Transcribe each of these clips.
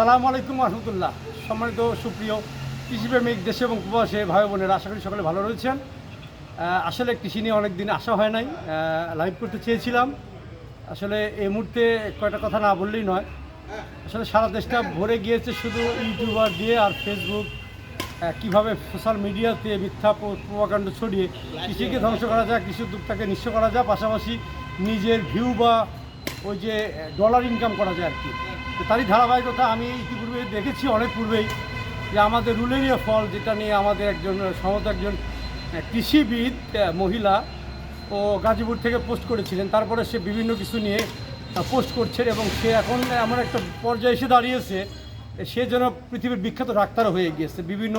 সালাম আলাইকুম রহমতুল্লাহ। সম্মানিত সুপ্রিয় কৃষিপ্রেমিক, দেশে এবং প্রবাসে ভাই বোনেরা, আশা করি সকলে ভালো রয়েছেন। আসলে কৃষি নিয়ে অনেক দিন আসা হয় নাই লাইভ করতে চেয়েছিলাম। আসলে এই মুহূর্তে কয়টা কথা না বললেই নয়। আসলে সারা দেশটা ভরে গিয়েছে শুধু ইউটিউবার দিয়ে আর ফেসবুক কীভাবে সোশ্যাল মিডিয়াতে মিথ্যা প্র- প্রভাকাণ্ড ছড়িয়ে কৃষিকে ধ্বংস করা যায়, কৃষি উদ্যোক্তাকে নিঃস্ব করা যায়, পাশাপাশি নিজের ভিউ বা ওই যে ডলার ইনকাম করা যায় আর কি। তারই ধারাবাহিকতা আমি ইতিপূর্বে দেখেছি অনেক পূর্বেই যে আমাদের রুলেরিয়া ফল, যেটা নিয়ে আমাদের একজন সমত একজন কৃষিবিদ মহিলা, ও গাজীপুর থেকে পোস্ট করেছিলেন। তারপরে সে বিভিন্ন কিছু নিয়ে পোস্ট করছেন এবং সে এখন এমন একটা পর্যায়ে এসে দাঁড়িয়েছে সে যেন পৃথিবীর বিখ্যাত ডাক্তার হয়ে গিয়েছে। বিভিন্ন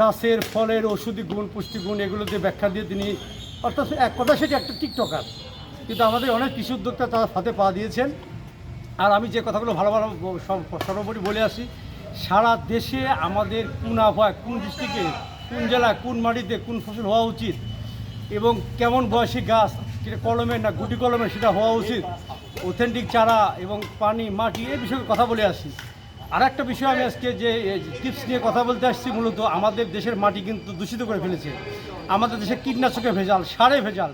গাছের ফলের ওষুধি গুণ পুষ্টিগুণ এগুলো দিয়ে ব্যাখ্যা দিয়ে তিনি, অর্থাৎ এক কথা, সেটি একটা টিকটকার। কিন্তু আমাদের অনেক কৃষি উদ্যোক্তা তার হাতে পা দিয়েছেন। আর আমি যে কথাগুলো ভালো ভালো সর্বোপরি বলে আসি, সারা দেশে আমাদের কোন আবহাওয়া, কোন ডিস্ট্রিক্টে, কোন জেলায়, কোন মাটিতে কোন ফসল হওয়া উচিত এবং কেমন বয়সী গাছ, সেটা কলমের না গুটি কলমের সেটা হওয়া উচিত অথেন্টিক চারা এবং পানি, মাটি, এই বিষয়ে কথা বলে আসি। আর একটা বিষয় আমি আজকে যে টিপস নিয়ে কথা বলতে আসছি মূলত আমাদের দেশের মাটি কিন্তু দূষিত করে ফেলেছে। আমাদের দেশে কীটনাশকের ভেজাল, সারে ভেজাল।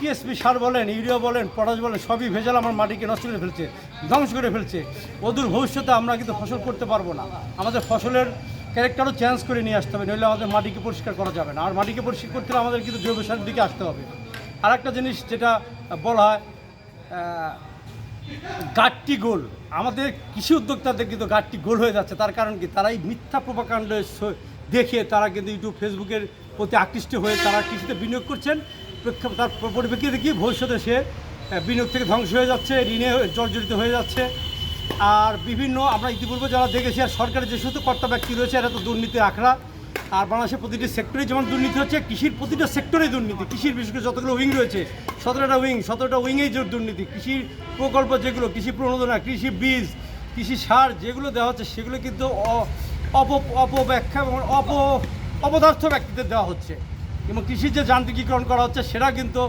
টিএসপি সার বলেন, ইউরিয়া বলেন, পটাশ বলেন, সবই ভেজাল আমার মাটিকে নষ্ট করে ফেলছে, ধ্বংস করে ফেলছে। অদূর ভবিষ্যতে আমরা কিন্তু ফসল করতে পারব না। আমাদের ফসলের ক্যারেক্টারও চেঞ্জ করে নিয়ে আসতে হবে, নইলে আমাদের মাটিকে পরিষ্কার করা যাবে না। আর মাটিকে পরিষ্কার করতে হলে আমাদের কিন্তু জৈব সারের দিকে আসতে হবে। আর একটা জিনিস যেটা বলা হয় গাঠটি গোল। আমাদের কৃষি উদ্যোক্তাদের কিন্তু গাঠটি গোল হয়ে যাচ্ছে। তার কারণ কি? তারা এই মিথ্যা প্রভাকাণ্ড স- দেখে তারা কিন্তু ইউটিউব ফেসবুকের প্রতি আকৃষ্ট হয়ে তারা কৃষিতে বিনিয়োগ করছেন। তার পরিপ্রেক্ষিতে কি ভবিষ্যতে সে বিনিয়োগ থেকে ধ্বংস হয়ে যাচ্ছে, ঋণে জর্জরিত হয়ে যাচ্ছে। আর বিভিন্ন আমরা ইতিপূর্বে যারা দেখেছি, আর সরকারের যে সমস্ত কর্তা ব্যক্তি রয়েছে, এরা তো দুর্নীতি আখড়া। আর বাংলাদেশের প্রতিটি সেক্টরে যেমন দুর্নীতি হচ্ছে, কৃষির প্রতিটা সেক্টরে দুর্নীতি। কৃষির বিশেষ করে যতগুলো উইং রয়েছে, সতেরোটা উইং সতেরোটা উইংয়েই যে দুর্নীতি, কৃষির প্রকল্প যেগুলো, কৃষি প্রণোদনা, কৃষি বীজ, কৃষি সার যেগুলো দেওয়া হচ্ছে, সেগুলো কিন্তু অপব্যাখ্যা এবং অপ অপদার্থ ব্যক্তিদের দেওয়া হচ্ছে। এবং কৃষির যে যান্ত্রিকীকরণ করা হচ্ছে, সেটা কিন্তু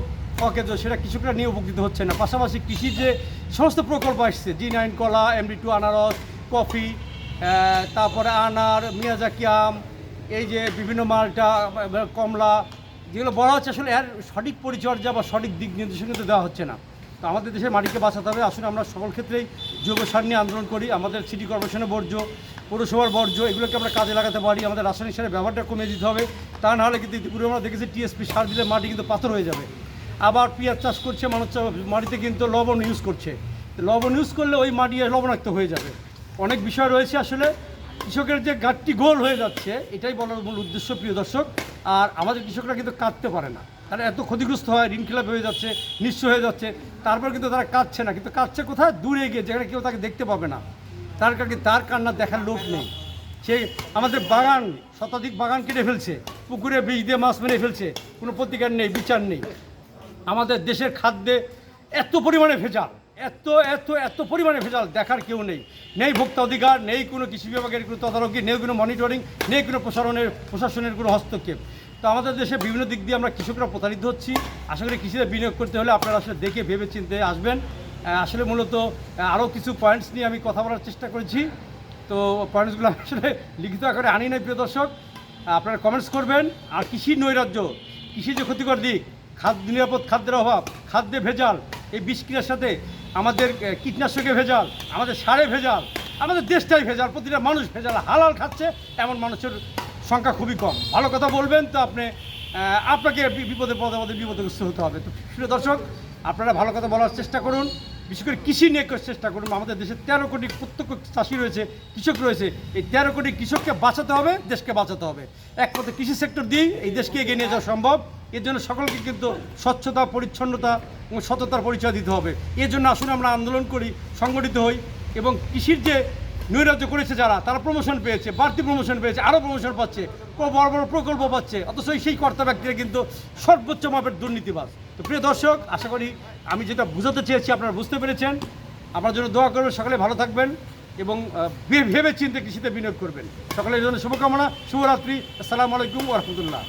অকেজ, সেটা কৃষকরা নিয়ে উপকৃত হচ্ছে না। পাশাপাশি কৃষির যে সমস্ত প্রকল্প আসছে জি নাইন কলা এমডি টু আনারস, কফি তারপরে আনার মিয়াজাকি আম এই যে বিভিন্ন মালটা, কমলা, যেগুলো বলা হচ্ছে, আসলে এর সঠিক পরিচর্যা বা সঠিক দিক নির্দেশনা কিন্তু দেওয়া হচ্ছে না। তো আমাদের দেশের মাটিকে বাঁচাতে হবে। আসলে আমরা সকল ক্ষেত্রেই জৈব সার নিয়ে আন্দোলন করি। আমাদের সিটি কর্পোরেশনের বর্জ্য, পৌরসভার বর্জ্য, এগুলোকে আমরা কাজে লাগাতে পারি। আমাদের রাসায়নিক সারের ব্যবহারটা কমিয়ে দিতে হবে। তা না হলে কিন্তু ইতিপূর্বে আমরা দেখেছি টিএসপি সার দিলে মাটি কিন্তু পাথর হয়ে যাবে। আবার পেঁয়াজ চাষ করছে, মানুষ মাটিতে কিন্তু লবণ ইউজ করছে। লবণ ইউজ করলে ওই মাটি লবণাক্ত হয়ে যাবে। অনেক বিষয় রয়েছে আসলে। কৃষকের যে ঘাটতি গোল হয়ে যাচ্ছে, এটাই বলার মূল উদ্দেশ্য, প্রিয় দর্শক। আর আমাদের কৃষকরা কিন্তু কাটতে পারে না। তারা এত ক্ষতিগ্রস্ত হয় ঋণ খেলাপ হয়ে যাচ্ছে, নিঃস্ব হয়ে যাচ্ছে। তারপর কিন্তু তারা কাঁদছে না, কিন্তু কাঁদছে কোথায়? দূরে গিয়ে, যেখানে কেউ তাকে দেখতে পাবে না। তার কারণে তার কান্না দেখার লোক নেই। সে আমাদের বাগান, শতাধিক বাগান কেটে ফেলছে। পুকুরে বীজ দিয়ে মাছ মেরে ফেলছে। কোনো প্রতিকার নেই, বিচার নেই। আমাদের দেশের খাদ্যে এত পরিমাণে ভেজাল, এত এত এত পরিমাণে ভেজাল দেখার কেউ নেই। নেই ভোক্তা অধিকার, নেই কোনো কৃষি বিভাগের কোনো তদারকি, নেই কোনো মনিটরিং নেই কোনো প্রসারণের, প্রশাসনের কোনো হস্তক্ষেপ। তো আমাদের দেশে বিভিন্ন দিক দিয়ে আমরা কৃষকরা প্রতারিত হচ্ছি। আশা করি কৃষিতে বিনিয়োগ করতে হলে আপনারা আসলে দেখে ভেবে চিনতে আসবেন। আসলে মূলত আরও কিছু পয়েন্টস নিয়ে আমি কথা বলার চেষ্টা করেছি। তো পয়েন্টসগুলো আসলে লিখিত আকারে আনি নাই, প্রিয় দর্শক। আপনারা কমেন্টস করবেন। আর কৃষি নৈরাজ্য, কৃষি যে ক্ষতিকর দিক, খাদ্য, নিরাপদ খাদ্যের অভাব, খাদ্যে ভেজাল, এই বিষক্রিয়ার সাথে আমাদের কীটনাশকে ভেজাল, আমাদের সারে ভেজাল, আমাদের দেশটাই ভেজাল, প্রতিটা মানুষ ভেজাল, হালাল খাচ্ছে, এমন মানুষের সংখ্যা খুবই কম। ভালো কথা বলবেন তো আপনি আপনাকে বিপদে পদে পদে বিপদগ্রস্ত হতে হবে। তো প্রিয় দর্শক, আপনারা ভালো কথা বলার চেষ্টা করুন। বিশেষ করে কৃষি নিয়ে চেষ্টা করুন। আমাদের দেশে তেরো কোটি প্রত্যক্ষ চাষি রয়েছে, কৃষক রয়েছে। এই তেরো কোটি কৃষককে বাঁচাতে হবে, দেশকে বাঁচাতে হবে। এক পথে কৃষি সেক্টর দিয়েই এই দেশকে এগিয়ে নিয়ে যাওয়া সম্ভব। এর জন্য সকলকে কিন্তু স্বচ্ছতা, পরিচ্ছন্নতা এবং সততার পরিচয় দিতে হবে। এর জন্য আসুন আমরা আন্দোলন করি, সংগঠিত হই এবং কৃষির যে নৈরাজ্য করেছে যারা, তারা প্রমোশন পেয়েছে, বাড়তি প্রমোশন পেয়েছে আরও প্রমোশন পাচ্ছে বড় বড় প্রকল্প পাচ্ছে। অথচ সেই কর্তা ব্যক্তিরা কিন্তু সর্বোচ্চ মাপের দুর্নীতিবাস তো প্রিয় দর্শক, আশা করি আমি যেটা বুঝাতে চেয়েছি, আপনারা বুঝতে পেরেছেন। আপনার জন্য দোয়া করবেন, সকলে ভালো থাকবেন এবং ভেবে চিন্তে কৃষিতে বিনিয়োগ করবেন। সকলের জন্য শুভকামনা, শুভরাত্রি, আসসালামু আলাইকুম রহমতুল্লাহ।